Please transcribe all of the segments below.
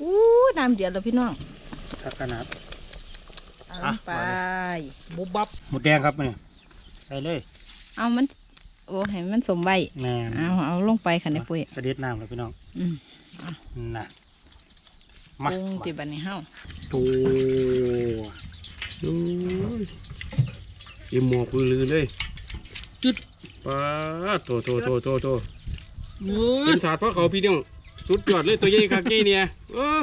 อู้น้ำเดือดแล้วพี่น้องทักขนาดเอาอะไป บุบบับหมดแดงครับเนี่ยใส่เลยเอามัน โอ้ให้มันสมใบแม่นเอาเอาลงไปค่ะในปุ้ยกระเด็ดน้ำเลยพี่น้องอืมน่ะปมารุงติบันในเฮาตัวโอ้ยอิ่มหมอกลือเลยจุดป้าดโตโตโตโตโตเต็มถาดเพราะเขาพี่น้อง สุดยอดเลยตัวใหญ่คักใหญ่เนี่ยเออ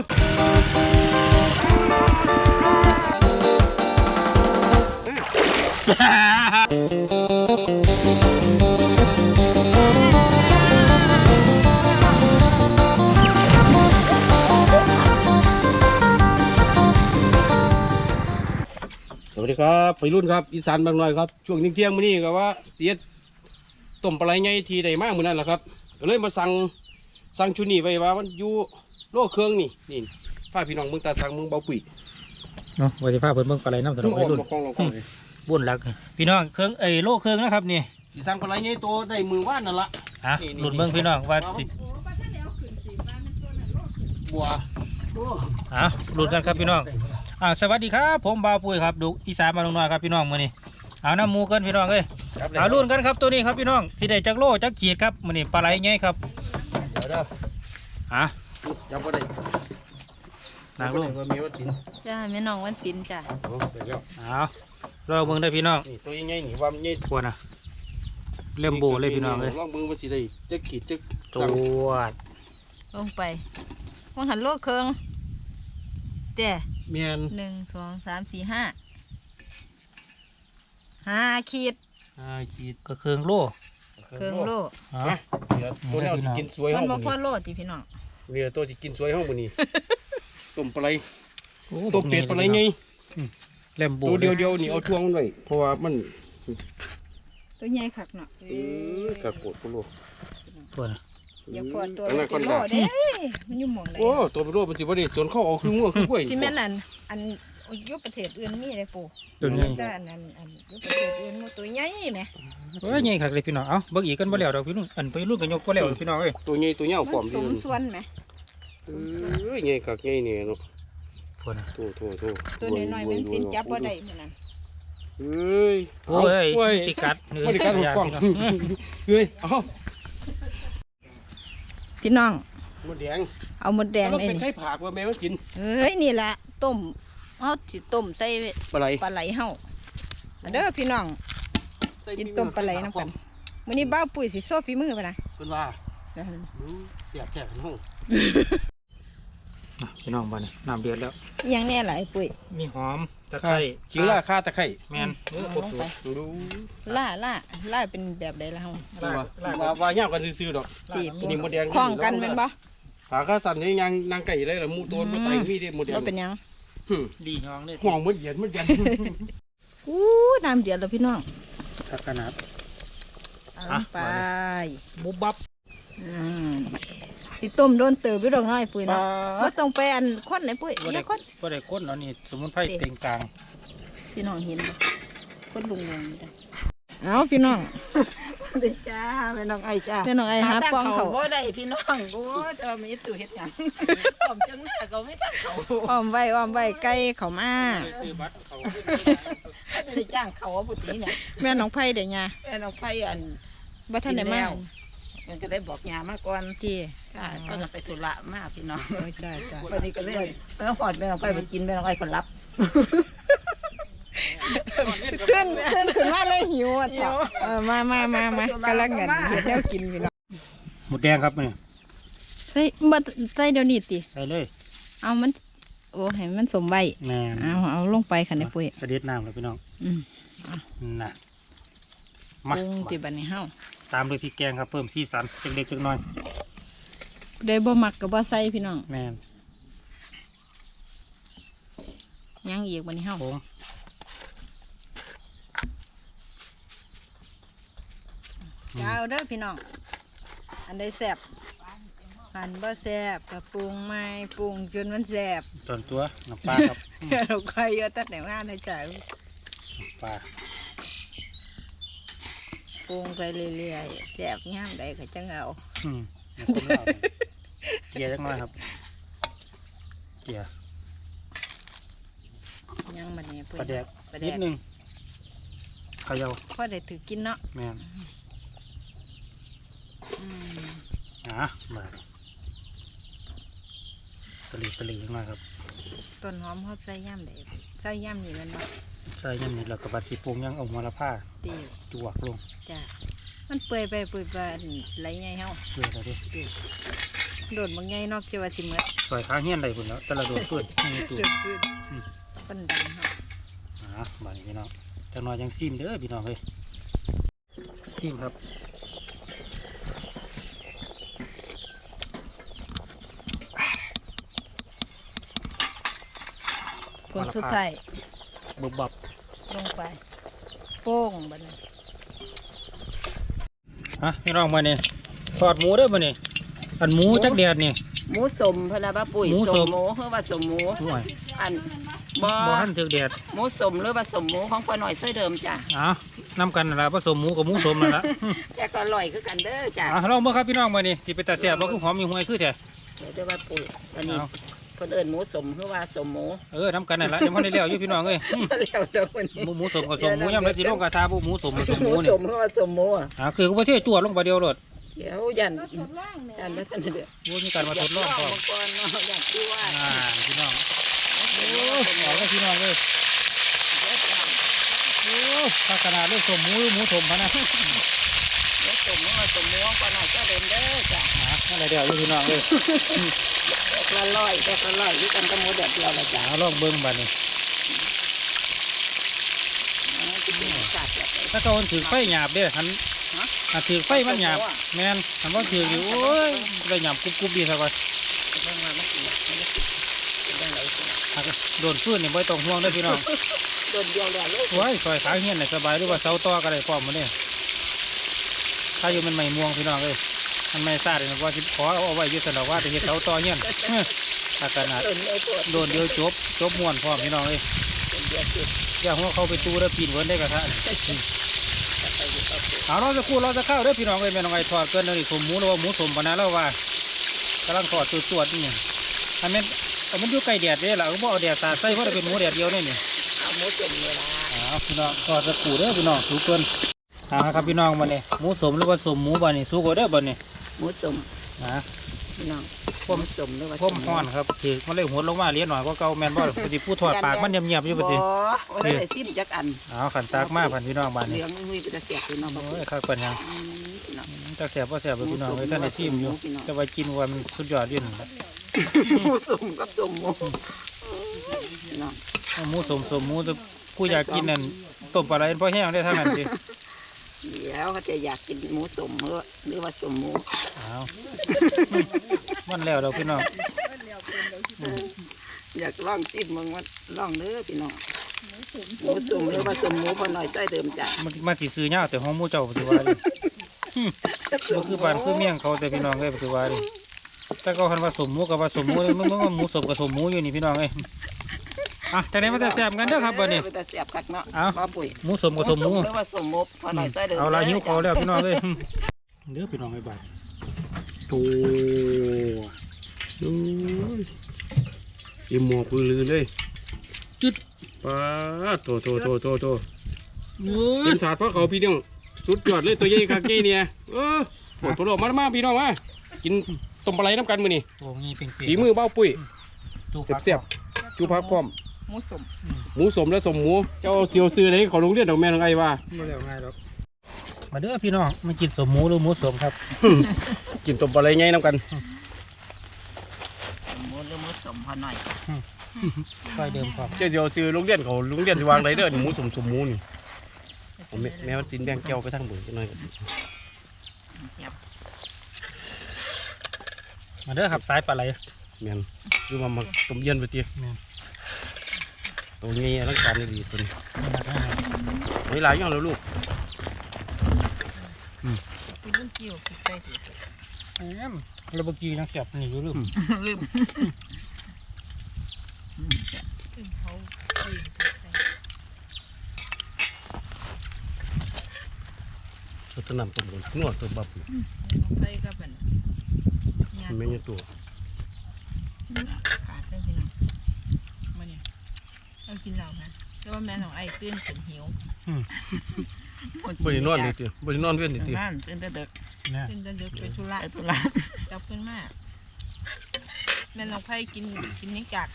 สวัสดีครับไปรุ่นครับอีสานบางหน่อยครับ ช่วงเที่ยงมื้อนี้ก็ว่าเสียต้มปลาไหลไงทีใดมากมื้อนั้นแหละครับก็เลยมาสั่ง สั่งชุดนี้ไว้ว่ามันอยู่โลเครื่องนี่นี่พาพี่น้องเมืองตาสั่งเมืองเบาปุ๋ยเนาะวันที่พาเพิ่นเบิ่งปลาไหลน้ำสนุกเมืวัองยรุ่นบ่คลองเราคลองเลยบุญรัก พี่น้องเครื่องเอ้ยโลเครื่องนะครับนี่สิสั่งปลาไหลไงตัวได้มือว่านนั่นละฮะนี่นี่หลุดเบิ่งพี่น้องว่าสิบัวโอ้อะหลุดกันครับพี่น้องอ่าสวัสดีครับผมบ่าวปุ้ยครับดูอีสานมาลงน้อยครับพี่น้องมื้อนี้เอาน้ำหมูกันพี่น้องเอ้ยครับเอารุ่นกันครับตัวนี้ครับพี่น้องสิได้จักโลจักขีดครับมื้อนี้ปลาไหลใหญ่ครับ เดี๋ยวเด้ออะจับบ่ได้นางลุงบ่มีว่าสินจ้าแม่น้องวันศิลป์จ้าโอ้เดี๋ยวแล้วเอาลองเบิ่งได้อพี่น้องนี่ตัวใหญ่ๆนี่ว่ามันใหญ่พวกน่ะเล่มโบเลยพี่น้องเอ้ยลองเบิ่งว่าสิได้จะขีดจะตัสั่งวลงไปวางหันโลกเครื่องเจ้แม่นหนึ่งสองสามสี่ห้าห้าขีดอ่าขีดก็เครื่องโล เครื่องโลอ๋อฮะเดี๋ยวตัวนี้เอาสิกินสวยมัห้นองบ่มื้อพอนี้โลติพี่น้องเดี๋ยวตัวสิกินสวยห้องมื้อนี้ ต้มปลาไหลโอ้ต้มเป็ดปลาไหลไงเล่มโบตัวเลเดียวยเดียวนี่เอาช่วงมันไว้เพราะว่ามันตัวใหญ่คักเนาะเออกระโปดกระโลตัวน่ะอย่าปวดตัวอันโลนั้นเป็นโลเด้มันอยู่หม่องใดโอ้ตัวเป็นโลมันสิบ่ได้สวนเข้าเอาคืองัวคือกล้วยสิแม่นอันอันอยู่ประเทศอื่นมีเลยปู่ ตัวนี้แต่อันนั้นอันอยู่ประเทศอื่นมันตัวใหญ่แหมเอ้ยใหญ่คักเลยพี่น้องเอ้าเบิ่งอีกกันบ่แล้วดอกพี่น้องอันไปรุ่นกันยกบ่แล้วพี่น้องเอ้ยตัวใหญ่ตัวเหยาวพร้อมัมนสดีมเลยส่วนแหมเอ้ยใหญ่คักใหญ่เนี่ยเนาะพวกน่ะโถโถโถตัวน้อยๆมันสินจับบ่ได้มื้อนั้นเอ้ยโอ้ยเอ้ยสิกัดบ่ได้กัดหรอกกล้องเฮ้ยเอ้าพี่น้องหมดแดงเอาหมดแดงแล้วไอ้เป็นนี่ไข่ผากว่าแม่มันกินเฮ้ยนี่ล่ะต้ม เฮาสิต้มใส่ปลาไหลปลาไหลเฮาอันเด้อพี่น้องกินต้มปลาไหลนํกันมื้อนี้บ้าวปุ๋ยสิโซ่ฝีมือป่ะนะเพิ่นว่าจ้ะอืมเสียบแก่กันห้องอะพี่น้องบ้านนี่น้ำเดือดแล้วอิหยังแน่ล่ะไอ้ปุ๋ยมีหอมตะไคร้ขิงล่าค่าตะไคร้แม่นโอ้ครบสูตรดูล่าล่าล่าเป็นแบบใดล่ะเฮาดูว่าว่าว่าย่างกันซื่อๆดอกตีนี่หมดแดงคล้องกันแม่นบ่ขาข้าสั่นนี่ยังนางไก่เลยละหมูโตนมาไตมีเด้หมดแดงบ่เป็นหยังหึ ดีน้องเลยห่วงหมดเหยียดหมดยันอู้น้ำเดือดแล้วพี่น้องทักขนาดเอาอะไปบุบบับอืมสิต้มโดนเติบอยู่ดอกน้อยปุ๋ยปลาเนาะบ่ต้องไปอันคนไหนปุ๋ยบ่อได้ย่าคนบ่ได้คนแล้วนี่สมุนไพรเต็งกลาง พี่น้องเห็นบ่คนลุงงงจ้ะเอาพี่น้อง เด็กจ้าแม่น้องไอจ้าพี่น้องไอ้หาปองเขาบ่ได้พี่น้องโอ้จะมีตู่เฮ็ดหยังผมจังหน้าก็ไม่ตั้งเขาอ้อมไว้อ้อมไว้ไก่เขามาซื้อบัตรเขาจะได้จ้างเขาว่าบุตรีเนี่ยแม่น้องไผ่เดี๋ยวญาแม่น้องไฟอันบ่ทันได้มามันก็ได้บอกยามาก่อนที่ค่ะก็จะไปธุระมาพี่น้องโอ้ยจ้าจ้าวันนี้ก็เลยแม่น้องฟอดแม่น้องไฟไปกินแม่น้องไฟคนรับ ขึ้นขึ้นขึ้นมาเลยหิวอะเถอะเออมามามามากำลังกันเฮ็ดแนวกินพี่น้องหมดแดงครับเนี่ยใส่บ่ใส่เดี๋ยวนี้ติใส่เลย เอามัน โอ้ให้มันสมใบแม่นเอาเอาลงไปค่ะในปุ้ยกระเด็ดน้ำเลยพี่น้องอืมน่ะมารุงติบัดนี้เฮาตามด้วยพริกแกงครับเพิ่มสีสันจักเล็กจักน้อยได้บ่มักก็บ่ใส่พี่น้องแม่นยังอีกบัดนี้เฮาผม จะ เอาเด้อพี่น้อง อันใดแซ่บอันบ่แซ่บก็ปรุงใหม่ปรุงจนมันแซ่บส่วนตัวน้ำปลาครับเราใครเอาตัดแต่งงานให้จ่ายน้ำปลาปรุงไปเรื่อยๆแซ่บงามใดก็จังเอาอืมเดี๋ยวผมเอาเกลียร์จักหน้อยครับ เกียร์ยังบัดนี้ปลาแดกปลาแดนิดกนึงเขย่าพอได้ถือกินเนาะแม่ นอืมอะมาดิตะลีตะลีขึ้นมาครับต้นหอมเขาใส่ย่ำได้ใส่ย่ำนี่แมันบ่ใส่ยำนี่แล้วก็บัดสิปรุงยังเอาหัวละผ้าตีจวกลงจ้ะมันเปื่อยไปเปื่อยไปไหลไงเฮาเพื่ออะไรดิตีโดดบางไงนอกจากว่าสิหมดซอยขาเฮี้ยนได้พุ่นแล้วแต่ละโดดเพื่อนนี่ตัวเดือดขึ้นอืมปันดังเฮาอะมาดิพี่น้องจังหน่อยยังซิมเด้อพี่น้องเฮ้ยซิมครับ คนสุดท้ายบุบบับลงไปโป้งบัดนี้ฮะพี่น้องมาเนี่ยทอดหมูเด้อมาเนี่ยอันหมูจักแดดนี่หมูสมพะนะป้าปุ๋ยหมูสสมมหมูเพื่อว่าสมหมูห่วยอันบ่บ่ทันถึกแดดหมูสมหรือว่าสมหมูของพ่อหน่อยเส้เดิมจ้ะเอ้าน้ำกันนั่นล่ะผสมหมูกับหมูสมนั่นล่ะแต่ก็อร่อยคือกันเด้อจ้ะอะลองเบิ่งครับพี่น้องมานี่สิไปตัดเสียบ่คือหอมมีหวยคือแท้เดี๋ยวได้ว่าปุ๋ยอันนี้เอา คนเอิ้นหมูสมคือว่าสมหมูเออน้ำกันนั่นล่ะยังบ่ได้แล้วอยู่พี่น้องเอ้ยแล้วเดี๋ยวคนนี้หมูหมูสมกับสมหมูยามใดสิลงกระทาบ่หมูสมกับสมหหมูมูสนี่มคือว่าสมหมูอะอ่าคือประเทศจวดลงไปเดียวโลดเดี๋ยวยันทดลองแม่ยันไม่ทันเดือดโอ้มีการมาทดลองก่อนมาก่อนเนาะอยากที่ว่าอ่าพี่น้องโอ้เอาเลยพี่น้องเอ้ยโอ้ถ้าขนาดเลยสมหมูหรือหมูสมพะนะหมูสมหรือว่าสมหมูของพ่อหน่อยเส้เดิมเด้อจ้ะ อ่าอะไรเดียวอยู่พี่น้องเอ้ยแต่ ละร้อยแต่ละร้อยอยู่กันกับหมูแดดเดียวละจ้ะเอาลองเบิ่งบัดนี้อันนั้นจะเป็นสัตว์แบบไหนถ้าเขาถือไฟหยาบเด้อหันฮะอะถือไฟมันหยาบแม่นหันว่าถืออยู่โอ้ยได้หยาบกรุบกรุบดีสักวันเรื่องว่ามันสิมันสิเป็นเรื่องไหนสิอะโดนฟื้นนี่ไม่ต้องห่วงเด้อพี่น้องโดนเดียวแล้วลูกไว้ซอยขาเฮียนน่ะสบายหรือว่าเสาต่อก็ได้พร้อมมาเนี่ยถ้าอยู่มันไม่ม่วงพี่น้องเอ้ย มันไม่ซาดเลยว่าสิขอเอาไว้อยึดสนอกว่าจะเฮ็ดเสาต่อเฮียนเฮ้ยถ้าขนาดโดนเลยปวดโดนเดียวจบจบม่วนพร้อมพี่น้องเอ้ยโดนเดียวจุดอย่าหัวเข้าไปตู้แล้วปีนเวินได้กระทะเอาเราจะคู่เราจะเข้าเด้อพี่น้องเอ้ยแม่น้องไอ้ทอดเกินเลยสมหมูหรือว่าหมูสมปะนะเราว่ากำลังทอดสวดๆนี่อันนี้อันมันอยู่ใกล้แดดเด้ล่ะก็บ่เอาแดดสาดใส่เพราะเราเป็นหมูแดดเดียวนี่นี่เอาหมูจุ่มเวลาเอาพี่น้องทอดจะคู่เด้อพี่น้องสูเกินเอาละครับพี่น้องบัดนี้หมูสมหรือว่าสมหมูบัดนี้สูกว่าเด้อบัดนี้ หมูสุ่มนะพี่น้องพ่หมมูสุ่มหรือว่าพ่มฮ้อนครับถือมันเลยหดลงมาเลี้ยนหน่อยก็เก่าแม่นบ่ปกติผู้ทอดปากมันเงียบๆอยู่ปกติบ่ว่าได้ซิมจักอันเอาขันตากมาพันพี่น้องบัดเหนี้ลืองหุ้ยเป็นตะเสียบพี่น้องโอ้ยข้าวกันยังอืมพี่น้องจักแสบบ่แสบเลยพี่น้องเอ้ยท่านได้ซิมอยู่พี่น้องแต่ว่ากินว่ามันสุดยอดอยู่นี่หมูสุ่มกับสุ่มหมูพี่น้องเอาหมูสมสมหมูแต่ผู้อยากกินนั่นต้มปลาไหลเพราะแห้งได้เท่านั้นสิเดี๋ยวเขาจะอยากกินหมูสุ่มหรือหรือว่าสุ่มหมู เอามันแล้วเราพี่น้องอยากลองซิมมึงว่าลองเด้อพี่น้องหมูสุ่มหรือว่าสุ่มหมูพอหน่อยใส่เดิมจ้ะมันมันสิซื้อยาวแต่ห้องหมูเจ้าปฏิวัติบ่คือบ้านคือเมี่ยงเขาแต่พี่น้องเอ้ยปฏิวัติแต่ก็คันว่าสมหมูกับว่าสมหมูเลยมันมันว่าหมูสมกับสมหมูอยู่นี่พี่น้องเอ้ยอะจากนี้มาแต่แซ่บกันเด้อครับบัดนี้เป็นตะเสียบคักเนาะเอาป้าปุ๋ยหมูสมกับสมหมูหรือว่าสุ่มหมูพอหน่อยใส่เดิมเอาละด้หิวเขาจ้ะแล้วพี่น้องเอ้ยเด้อพี่น้องไอ้บ้าน โอ้โอ้ยเอ็มหมอกลือเลยจุดป้าโตโตโตโตโตโอ้ยเต็มถาดเพราะเขาพี่น้องสุดยอดเลยตัวใหญ่คักใหญ่เนี่ยเออปวดปวดออกมามาพี่น้องมากินต้มปลาไหลน้ำกันมือนี่โอ้เป็นฝีมือเบ้าปุ้ยเสียบๆจูพักพร้อมหมูสมหมูสมและสมหมูเจ้าเสียวซื้อไหนของโรงเรียนดอกแม่ของไอ้ว่าไม่ได้ง่ายหรอก มาเด้อพี่น้องมากินสมหมูหรือหมูสมครับ กินต้มปลาไหลไงน้ำกันสุ่มหมูหรือหมูสุ่มพอหน่อยไฟเดิมครับเจ้าเสียวซื้อโรงเรียนเขาโรงเรียนที่วางไรเด้อนี่หมูสมสมหมูนี่เอาแม่แม่ว่าจินแบงแก้วไปทั้งบุญจังหน่อยมาเด้อครับสายปลาไหล แม่นคือมามาต้มเย็นไปตีแม่น ตัวนี้ร่างกายนี่ดีตัวนี้มีหลายอย่างแล้วลูก กินลูกกิ้วกินไก่ดิแหมเราเมื่อกี้นังจับนี่อยู่ลืมลืมเขาเอ้ยตัวตะนำตัวบนนวดตัวบับนี่ไปกับมันมันไม่ใช่ตัวขาดเลยพี่น้องเอากินเหล้าไหมแต่ว่าแม่ของไอ้ตื่นขึ้นหิว บ่ได้นอนนี่ติบ่ได้นอนเว้นนี่ติงานเป็นแต่เด็กเนี่ยตื่นจะดึกไปธุระไปตุลาจับขึ้นมาแม่น้องไผ่กินกินนี่กัก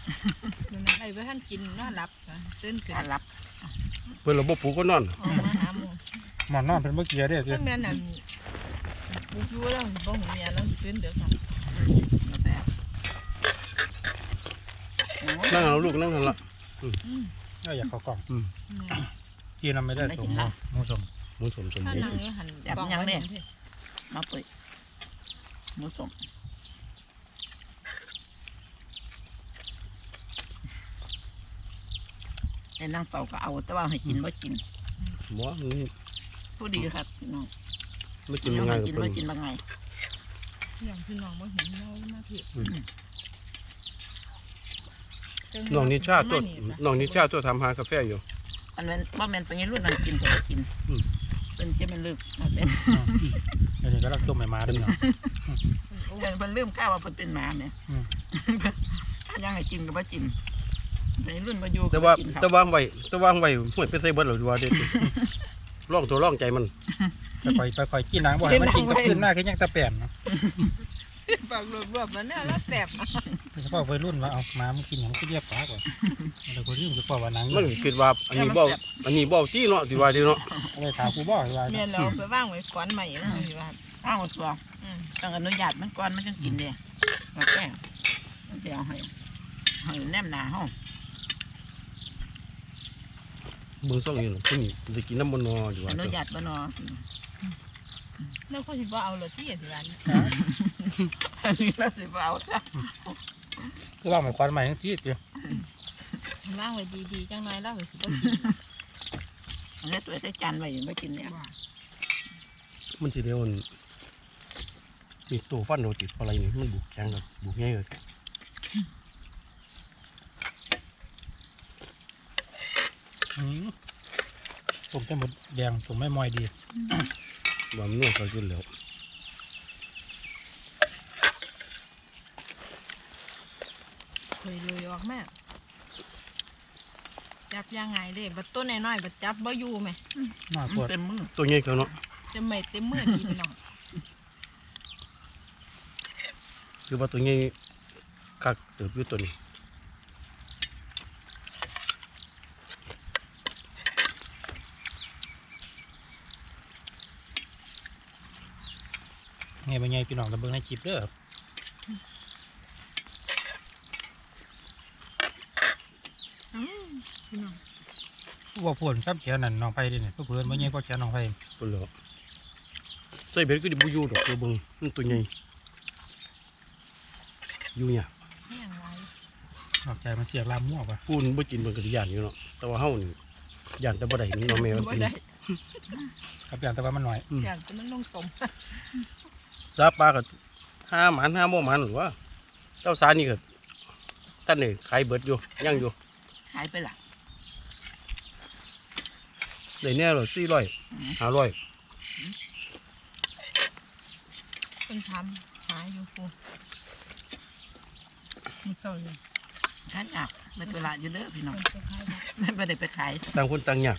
แม่น้องไอ้ว่าท่านกินนอนหลับนะตื่นขึ้นการรับเพิ่นระบบผูกก็นอนออกมาหาหมูหมอนนอนเป็นเมื่อกี้เด้อถ้าแม่นั่นบุกอยู่แล้วบ่หูเมียแล้วตื่นเดือดค่ะมาแต่นั่งเอาลูกนั่งหั่นล่ะก็อยากเข้ากล่อง อืม กินเราไม่ได้สมหมูหมูสมหมูสมสมถ้าบูรนั่งณ์อยู่หันกล่องไว้นี่มาเปิดหมูสมไอ้นางเป่าก็เอาแต่ว่าให้กินว่ากินหมอมันผู้ดีครับพี่น้องไม่กินยังไงกินเพิ่ว่านกินว่าไงอย่างพี่น้องบ่เห็นเรามาผิดน้องนิชาตัวน้องนิชาตัวทำหากาแฟอยู่ อันนั้นว่าแม่นไปยังรุ่นนั่งกินก็บ่กินอืม เป็นจะเป็นลืมเอาแต่เดี๋ยวนี้ก็รักต้มไม่มาด้วยเนาะ เพิ่นเพิ่นลืมข้าวว่าเพิ่นเป็นหมาเนี่ยอืม ถ้ายังให้กินก็บ่กินไปรุ่นมาอยู่ก็แต่ว่าบ่กินข้แต่วางไว้แต่วางไว้ห่วยไปใส่เบิดหรือว่าเด็ด ร่องตัวร่องใจมัน ไปคอยไปคอยกินนางบ่ให้มันกินกับขึ้นหน้าแค่ยังตะแป่นเนาะ ปากรวบๆมันเนี่ยแล้วแสบเฉพาะวัยรุ่นว่าเอามามันกินอย่างมันก็เรียบปากก่อนแต่คนที่มันจะพอว่านางมันคิดว่าอันนี้บ่อันนี้บ่ที่เนาะที่ว่าที่เนาะเลยถามกูบอกว่าเมียเราไปว่างไว้ก่อนใหม่นะอยู่ว่าอ้าวตัวอืมต้องอนุญาตมันก่อนมันจังกินเด้มาแก้มันจะเอาให้ให้แนมหนาเฮาเบิ่งซ่องนี่เนาะผู้นี้จะกินน้ำมันนออยู่ว่าอนุญาตบ่เนาะ แล้วเขาสิบ่เอาเลยที่สิว่านี่อันนี้เราสิบ่เอาจ้ะคือว่าหมายความหมายทั้งที่เดียวว่างไว้ดีๆจังน้อยแล้วสิบ่กินอันนี้ตัวใส่จานไว้ยังบ่กินเนี่ยมันสิเดียวมันนี่ตัวฟันโดติดอะไรนี่มันบุกแข็งกับบุกใหญ่เลยอืมผมจะหมดแดงผมไม่มอยดี ว่ามันนวดก็กินแล้วเคยลุยออกแม่จับยังไงเด้บัดต้นน้อยๆบัดจับบ่อยู่แม่มากมันปวดเต็มมือตัวใหญ่ก็เนาะจะไม่เต็มมือดีพี่น้องคือว่าตัวใหญ่กักเติบอยู่ตัวนี้ ไงเป็นไงพี่น้องตะเบิงในคลิปเด้ออืมพี่น้องว่าปวดซ้ำแขนนั่นน้องไผ่ดิเนี่ยเพื่อนว่าไงก็แขนน้องไผ่ตัวแล้วใส่เบ็ดก็ดิบ่อยู่ดอกตัวเบิ่งมันตัวใหญ่อยู่เนี่ยแห้งไรออกใจมันเสียกลามมั่วปะปูนบ่กินมันก็สิย่านอยู่เนาะแต่ว่าเฮานี่ย่านแต่บ่ได้นี่เนาะแม่มันบ่กินได้กับอย่างแต่ว่ามันหน่อย อย่างแต่มันลงตม ซาปลาก็ห้าหมันห้าบ่หมันหรือว่าเจ้าสานี่ก็ท่านนี่ขายเบิดอยู่ยังอยู่หายไปละได้แน่เลย400 500เป็นทำหาอยู่ปูมันเก่าเลยขันอักไปตุลาอยู่เด้อพี่น้องมันจะขายบ่ไม่ได้ไปขายต่างคนต่างยาก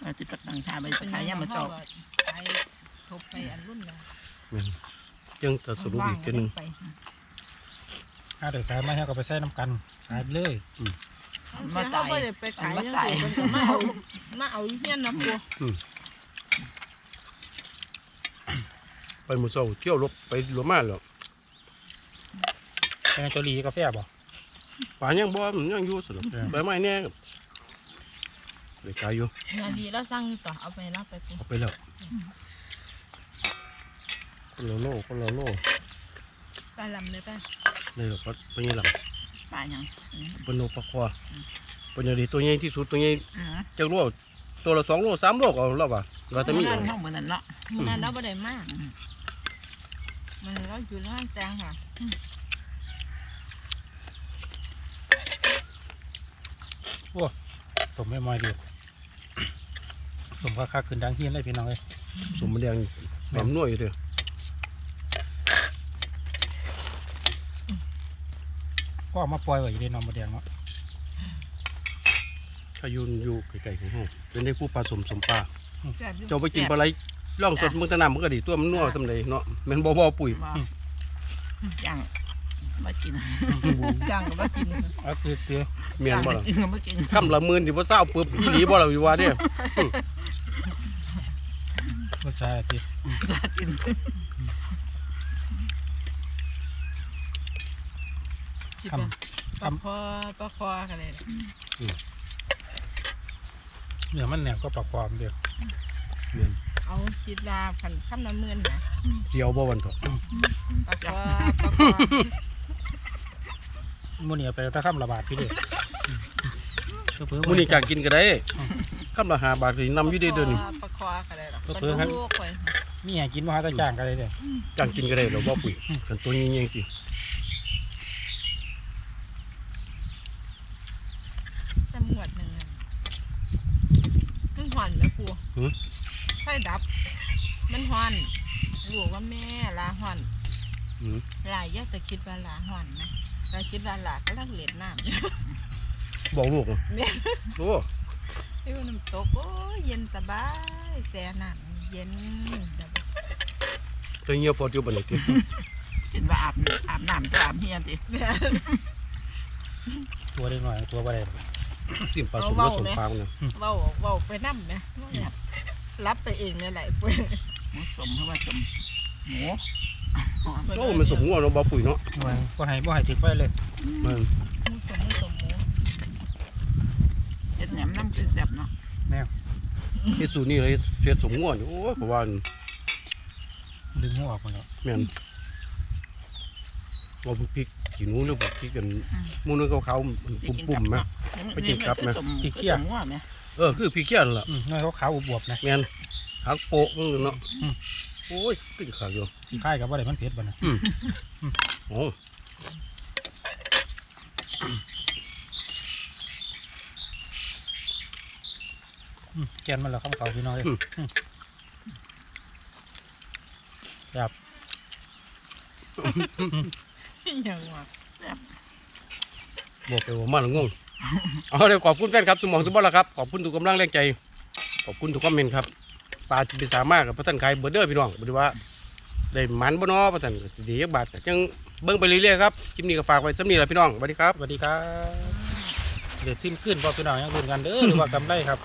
เราจะไปตั้งชาไปขายย่ามมาเจาะไป ทบไปอันรุ่นแล้วแม่นจังจะสรุปอีกเทีนึงไปถ้าเด็กขายไม่ให้ก็ไปใส่น้ำกันขายไปเลยมาตายเขบ่ได้ไปขายมายังตายไงมันก็มาเอามาเอาอยู่เฮียนนะปูไปหมู่เช้าเที่ยวรบไปรวมาแล้วเป็นไงโจลีกาแฟบ่ป่ายังบ่มันยังอยู่สนุกเออใบไม้แน่ก็ไปขายอยู่งานดีแล้วสั่งอยู่ต่อเอาไปรับไปปูเอาไปแล้ว คนละโลคนละโลไปลำเลยไปนี่หรอกว่าเป็นยังหลังปลาหยังอืมเป็นโลปลาควาเป็นอย่างดีตัวใหญ่ที่สุดตัวใหญ่อืมจักโลตัวละสองโลสามโลก็เอาแล้วว่ะว่าแต่มีเงิเอานห้องเหมือนนั้นเนาะมันนั้นเราไม่ได้มากมันเราอยู่ในห้างแตงค่ะสมไม่มอยดีสมค่าค่าขึ้นดังเฮียนเลยพี่น้องเลยสมมันแดงแบบนัวอยู่เด้อ ก็เอามาปล่อยไว้อยู่ในหนองบัวแดงเนาะถ้าอยุนอยู่ไกลๆของเฮาเป็นได้ผู้ปลาสมสมปลาแซ่บอยู่เจ้าไปกินปลาไหลล่องสดมึงตะนำมันก็ดีตัวมันนัวสำเร็จเนาะแมันบ่บ่ปุ๋ยบ่ย่างมากินจังก็บ่กินเอาคือเตือเมียนบ่ย่างล่ะมากินก็มากินคำละหมื่นสิบ่เศร้าปึ๊บอีหลีบ่ล่ะอยู่ว่าเด้รสชาติที่จะกิน คิดคว่าำปลาคอปลาคอกันเลยเนื้อมันแหนมก็ปลากความเดียวเมียนเอาคิดว่าพันคำละหมื่นนะเดียวบ่วันเถอะปลาคอปลาคอมื้อนี้เอาไปตะค่ำระบาดพี่เด้เพื่อมื้อนี้กางกินก็ได้คำละ5บาทก็นำอยู่เด้เด้อนี่ปลาคอกันเลยหรอกปลาลูกไปมีให้กินบ่หาตะจ้างกันเลยเด้อจางกินก็ได้แล้วบ่ปุ๋ยกันตัวใหญ่ๆสิ จำหวดหนึ่งอะมันหอนไหมครูไฟดับ มันหอนรู้ ว่าแม่ลาหอนอืมลายยากจะคิดว่าลาหอนนะเราคิดว่าลาก็ลังเล่นน้ำอยู่ บอกลูกอะแม่โอ้ไอ้วันน้ำตกโอ้ยเย็นสบายแซ่น้ำเย็นสบายเคยเงียบฟอดอยู่บัดนี้ติกินว่าอาบอาบน้ำจะอาบเฮียติแม่ ตัวเล็กหน่อยตัวบ่ได้สิมปลาสมแล้วสมปลาเนี่ยเว้าเว้าไปน้ำนะเนี่ยรับไปเองเนี่ยแหละเพื่อนหมูสมเพราะว่าสม หมูโอ้มันสมงัวเนาะบ่ปุ๋ยเนาะบ่ให้บ่ให้ถึกไปเลยมันหมูสมหมูสมหมูเฮ็ดแหนมน้ำกินแซ่บเนาะเฮ็ดสูตรนี่เลยเฮ็ดสมงัวนี่โอ้ยเพราะว่าดึงหัวออกมาแล้วแม่นว่าพริกขี้หนูหรือพริกกันหมูนึงขาวๆมันปุ่มๆไหมไปกินกลับไหมสมคือสมงัวไหมเออคือพริกเขียนล่ะอืมน้อยเขาขาวๆบวบๆนะแม่นหักโปะมึงเนาะอืม โอ้ยติดขาอยู่สิคล้ายกับบ่ได้มันเผ็ดบ่นะโอ้อืมแกนมันแล้วคำเขาพี่น้องเอ้ยอืมครับอย่างว่าบอกไปว่ามันงงเอาเดี๋ยวขอบคุณแฟนครับ สมองสมบัติละครับ ขอบคุณทุกกำลังแรงใจ ขอบคุณทุกคอมเมนต์ครับ ปลาจะไปสามารถกับพระท่านขายเบอร์เดอร์พี่น้องบ่ได้ว่าได้หมันบ่นอพระท่านก็ดีจักบาทก็จังเบิ้งไปเรื่อยๆครับคลิปนี้ก็ฝากไว้สำนี้ล่ะพี่น้องสวัสดีครับ สวัสดีครับเดี๋ยวทิ้มขึ้นพอพี่น้องยังคืนกันเด้อหรือว่ากำไรครับ